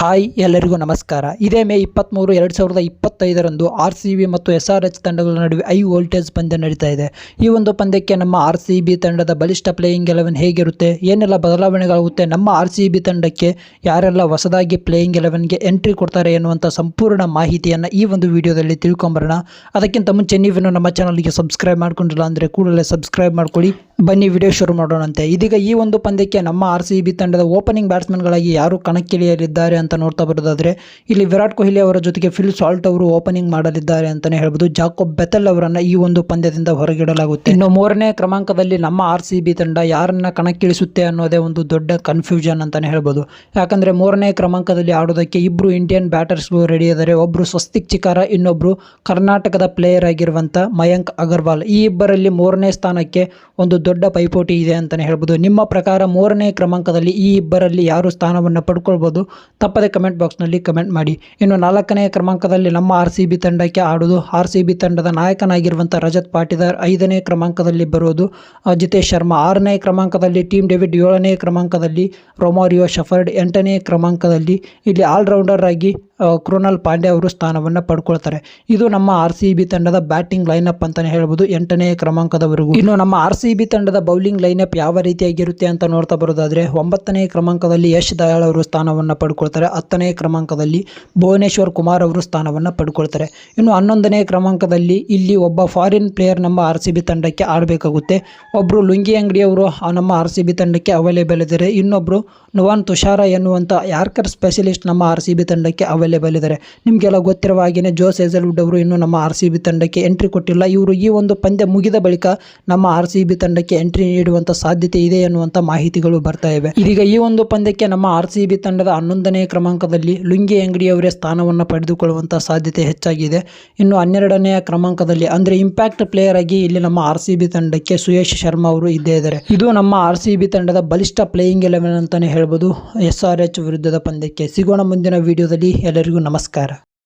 Hi, ಎಲ್ಲರಿಗೂ ನಮಸ್ಕಾರ. ಇದೇ ಮೇ ಇಪ್ಪತ್ತ್ಮೂರು ಎರಡು ಸಾವಿರದ ಇಪ್ಪತ್ತೈದರಂದು ಆರ್ ಸಿ ಬಿ ಮತ್ತು ಎಸ್ ಆರ್ ಎಚ್ ತಂಡಗಳ ನಡುವೆ ಐ ವೋಲ್ಟೇಜ್ ಪಂದ್ಯ ನಡೀತಾ ಇದೆ. ಈ ಒಂದು ಪಂದ್ಯಕ್ಕೆ ನಮ್ಮ ಆರ್ ಸಿ ಬಿ ತಂಡದ ಬಲಿಷ್ಠ ಪ್ಲೇಯಿಂಗ್ ಎಲೆವೆನ್ ಹೇಗಿರುತ್ತೆ, ಏನೆಲ್ಲ ಬದಲಾವಣೆಗಳಾಗುತ್ತೆ, ನಮ್ಮ ಆರ್ ಸಿ ಬಿ ತಂಡಕ್ಕೆ ಯಾರೆಲ್ಲ ಹೊಸದಾಗಿ ಪ್ಲೇಯಿಂಗ್ ಎಲೆವೆನ್ಗೆ ಎಂಟ್ರಿ ಕೊಡ್ತಾರೆ ಎನ್ನುವಂಥ ಸಂಪೂರ್ಣ ಮಾಹಿತಿಯನ್ನು ಈ ಒಂದು ವಿಡಿಯೋದಲ್ಲಿ ತಿಳ್ಕೊಂಬರೋಣ. ಅದಕ್ಕಿಂತ ಮುಂಚೆ ನೀವೇನು ನಮ್ಮ ಚಾನಲ್ಗೆ ಸಬ್ಸ್ಕ್ರೈಬ್ ಮಾಡ್ಕೊಂಡಿಲ್ಲ ಅಂದರೆ ಕೂಡಲೇ ಸಬ್ಸ್ಕ್ರೈಬ್ ಮಾಡ್ಕೊಳ್ಳಿ. ಬನ್ನಿ, ವಿಡಿಯೋ ಶುರು ಮಾಡೋಣಂತೆ. ಇದೀಗ ಈ ಒಂದು ಪಂದ್ಯಕ್ಕೆ ನಮ್ಮ ಆರ್ ಸಿ ಬಿ ತಂಡದ ಓಪನಿಂಗ್ ಬ್ಯಾಟ್ಸ್ಮನ್ಗಳಾಗಿ ಯಾರು ಕಣಕ್ಕಿಳಿಯಲಿದ್ದಾರೆ ಅಂತ ನೋಡ್ತಾ ಬರೋದಾದರೆ, ಇಲ್ಲಿ ವಿರಾಟ್ ಕೊಹ್ಲಿ ಅವರ ಜೊತೆಗೆ ಫಿಲ್ ಸಾಲ್ಟ್ ಅವರು ಓಪನಿಂಗ್ ಮಾಡಲಿದ್ದಾರೆ ಅಂತಾನೆ ಹೇಳ್ಬೋದು. ಜಾಕೋಬ್ ಬೆತಲ್ ಅವರನ್ನು ಈ ಒಂದು ಪಂದ್ಯದಿಂದ ಹೊರಗಿಡಲಾಗುತ್ತೆ. ಇನ್ನು ಮೂರನೇ ಕ್ರಮಾಂಕದಲ್ಲಿ ನಮ್ಮ ಆರ್ ತಂಡ ಯಾರನ್ನ ಕಣಕ್ಕಿಳಿಸುತ್ತೆ ಅನ್ನೋದೇ ಒಂದು ದೊಡ್ಡ ಕನ್ಫ್ಯೂಷನ್ ಅಂತಾನೆ ಹೇಳ್ಬೋದು. ಯಾಕಂದ್ರೆ ಮೂರನೇ ಕ್ರಮಾಂಕದಲ್ಲಿ ಆಡೋದಕ್ಕೆ ಇಬ್ಬರು ಇಂಡಿಯನ್ ಬ್ಯಾಟರ್ಸ್ಗಳು ರೆಡಿ ಇದ್ದಾರೆ ಒಬ್ಬರು ಸ್ವಸ್ತಿಕ್ ಚಿಕಾರ ಇನ್ನೊಬ್ರು ಕರ್ನಾಟಕದ ಪ್ಲೇಯರ್ ಆಗಿರುವಂತ ಮಯಾಂಕ್ ಅಗರ್ವಾಲ್. ಈ ಇಬ್ಬರಲ್ಲಿ ಮೂರನೇ ಸ್ಥಾನಕ್ಕೆ ಒಂದು ದೊಡ್ಡ ಪೈಪೋಟಿ ಇದೆ ಅಂತಾನೆ ಹೇಳ್ಬೋದು. ನಿಮ್ಮ ಪ್ರಕಾರ ಮೂರನೇ ಕ್ರಮಾಂಕದಲ್ಲಿ ಈ ಇಬ್ಬರಲ್ಲಿ ಯಾರು ಸ್ಥಾನವನ್ನು ಪಡ್ಕೊಳ್ಬೋದು? ತಪ್ಪದೆ ಕಮೆಂಟ್ ಬಾಕ್ಸ್ನಲ್ಲಿ ಕಮೆಂಟ್ ಮಾಡಿ. ಇನ್ನು ನಾಲ್ಕನೆಯ ಕ್ರಮಾಂಕದಲ್ಲಿ ನಮ್ಮ ಆರ್ ಸಿ ಬಿ ತಂಡಕ್ಕೆ ಆಡೋದು ಆರ್ ಸಿ ಬಿ ತಂಡದ ನಾಯಕನಾಗಿರುವಂಥ ರಜತ್ ಪಾಟಿದಾರ್ ಐದನೇ ಕ್ರಮಾಂಕದಲ್ಲಿ ಬರೋದು. ಜಿತೇಶ್ ಶರ್ಮಾ ಆರನೇ ಕ್ರಮಾಂಕದಲ್ಲಿ, ಟೀಮ್ ಡೇವಿಡ್ ಏಳನೇ ಕ್ರಮಾಂಕದಲ್ಲಿ, ರೊಮಾರಿಯೋ ಶಫರ್ಡ್ ಎಂಟನೇ ಕ್ರಮಾಂಕದಲ್ಲಿ. ಇಲ್ಲಿ ಆಲ್ರೌಂಡರ್ ಆಗಿ ಕೃಣಾಲ್ ಪಾಂಡೆ ಅವರು ಸ್ಥಾನವನ್ನು ಪಡ್ಕೊಳ್ತಾರೆ. ಇದು ನಮ್ಮ ಆರ್ ಸಿ ಬಿ ತಂಡದ ಬ್ಯಾಟಿಂಗ್ ಲೈನಪ್ ಅಂತಲೇ ಹೇಳ್ಬೋದು. ಎಂಟನೇ ಕ್ರಮಾಂಕದವರೆಗೂ. ಇನ್ನು ನಮ್ಮ ಆರ್ ಸಿ ಬಿ ತಂಡದ ಬೌಲಿಂಗ್ ಲೈನಪ್ ಯಾವ ರೀತಿಯಾಗಿರುತ್ತೆ ಅಂತ ನೋಡ್ತಾ ಬರೋದಾದರೆ, ಒಂಬತ್ತನೇ ಕ್ರಮಾಂಕದಲ್ಲಿ ಯಶ್ ದಯಾಳ್ ಅವರು ಸ್ಥಾನವನ್ನು ಪಡ್ಕೊಳ್ತಾರೆ. ಹತ್ತನೇ ಕ್ರಮಾಂಕದಲ್ಲಿ ಭುವನೇಶ್ವರ್ ಕುಮಾರ್ ಅವರು ಸ್ಥಾನವನ್ನು ಪಡ್ಕೊಳ್ತಾರೆ. ಇನ್ನು ಹನ್ನೊಂದನೇ ಕ್ರಮಾಂಕದಲ್ಲಿ ಇಲ್ಲಿ ಒಬ್ಬ ಫಾರಿನ್ ಪ್ಲೇಯರ್ ನಮ್ಮ ಆರ್ ಸಿ ಬಿ ತಂಡಕ್ಕೆ ಆಡಬೇಕಾಗುತ್ತೆ. ಒಬ್ಬರು ಲುಂಗಿ ಅಂಗಡಿಯವರು ನಮ್ಮ ಆರ್ ಸಿ ಬಿ ತಂಡಕ್ಕೆ ಅವೈಲೇಬಲ್ ಇದ್ದಾರೆ. ಇನ್ನೊಬ್ಬರು ನುವಾನ್ ತುಷಾರ ಎನ್ನುವಂಥ ಯಾರ್ಕರ್ ಸ್ಪೆಷಲಿಸ್ಟ್ ನಮ್ಮ ಆರ್ ಸಿ ಬಿ ತಂಡಕ್ಕೆ ಅವೈಲೇಬಲ್ ಇದ್ದಾರೆ ನಿಮಗೆಲ್ಲ ಗೊತ್ತಿರುವ ಹಾಗೆಯೇ ಜೋಸ್ ಹೇಸಲ್ವುಡ್ ಅವರು ಇನ್ನೂ ನಮ್ಮ ಆರ್ ಸಿ ಬಿ ತಂಡಕ್ಕೆ ಎಂಟ್ರಿ ಕೊಟ್ಟಿಲ್ಲ. ಇವರು ಈ ಒಂದು ಪಂದ್ಯ ಮುಗಿದ ಬಳಿಕ ನಮ್ಮ ಆರ್ ಸಿ ಬಿ ತಂಡಕ್ಕೆ ಎಂಟ್ರಿ ನೀಡುವಂಥ ಸಾಧ್ಯತೆ ಇದೆ ಎನ್ನುವಂಥ ಮಾಹಿತಿಗಳು ಬರ್ತಾ ಇವೆ. ಇದೀಗ ಈ ಒಂದು ಪಂದ್ಯಕ್ಕೆ ನಮ್ಮ ಆರ್ ಸಿ ಬಿ ತಂಡದ ಹನ್ನೊಂದನೇ ಕ್ರಮಾಂಕದಲ್ಲಿ ಲುಂಗಿ ಅಂಗಡಿಯವರೇ ಸ್ಥಾನವನ್ನು ಪಡೆದುಕೊಳ್ಳುವಂಥ ಸಾಧ್ಯತೆ ಹೆಚ್ಚಾಗಿದೆ. ಇನ್ನು ಹನ್ನೆರಡನೆಯ ಕ್ರಮಾಂಕದಲ್ಲಿ ಅಂದರೆ ಇಂಪ್ಯಾಕ್ಟ್ ಪ್ಲೇಯರ್ ಆಗಿ ಇಲ್ಲಿ ನಮ್ಮ ಆರ್ ಸಿ ಬಿ ತಂಡಕ್ಕೆ ಸುಯೇಶ್ ಶರ್ಮಾ ಅವರು ಇದ್ದೇ ಇದ್ದಾರೆ. ಇದು ನಮ್ಮ ಆರ್ ಸಿ ಬಿ ತಂಡದ ಬಲಿಷ್ಠ ಪ್ಲೇಯಿಂಗ್ ಎಲೆವೆನ್ ಅಂತಾನೆ ಹೇಳ್ಬೋದು. ಎಸ್ ಆರ್ ಎಚ್ ವಿರುದ್ಧದ ಪಂದ್ಯಕ್ಕೆ ಸಿಗೋಣ ಮುಂದಿನ ವಿಡಿಯೋದಲ್ಲಿ ಎಲ್ಲರಿಗೂ ನಮಸ್ಕಾರ.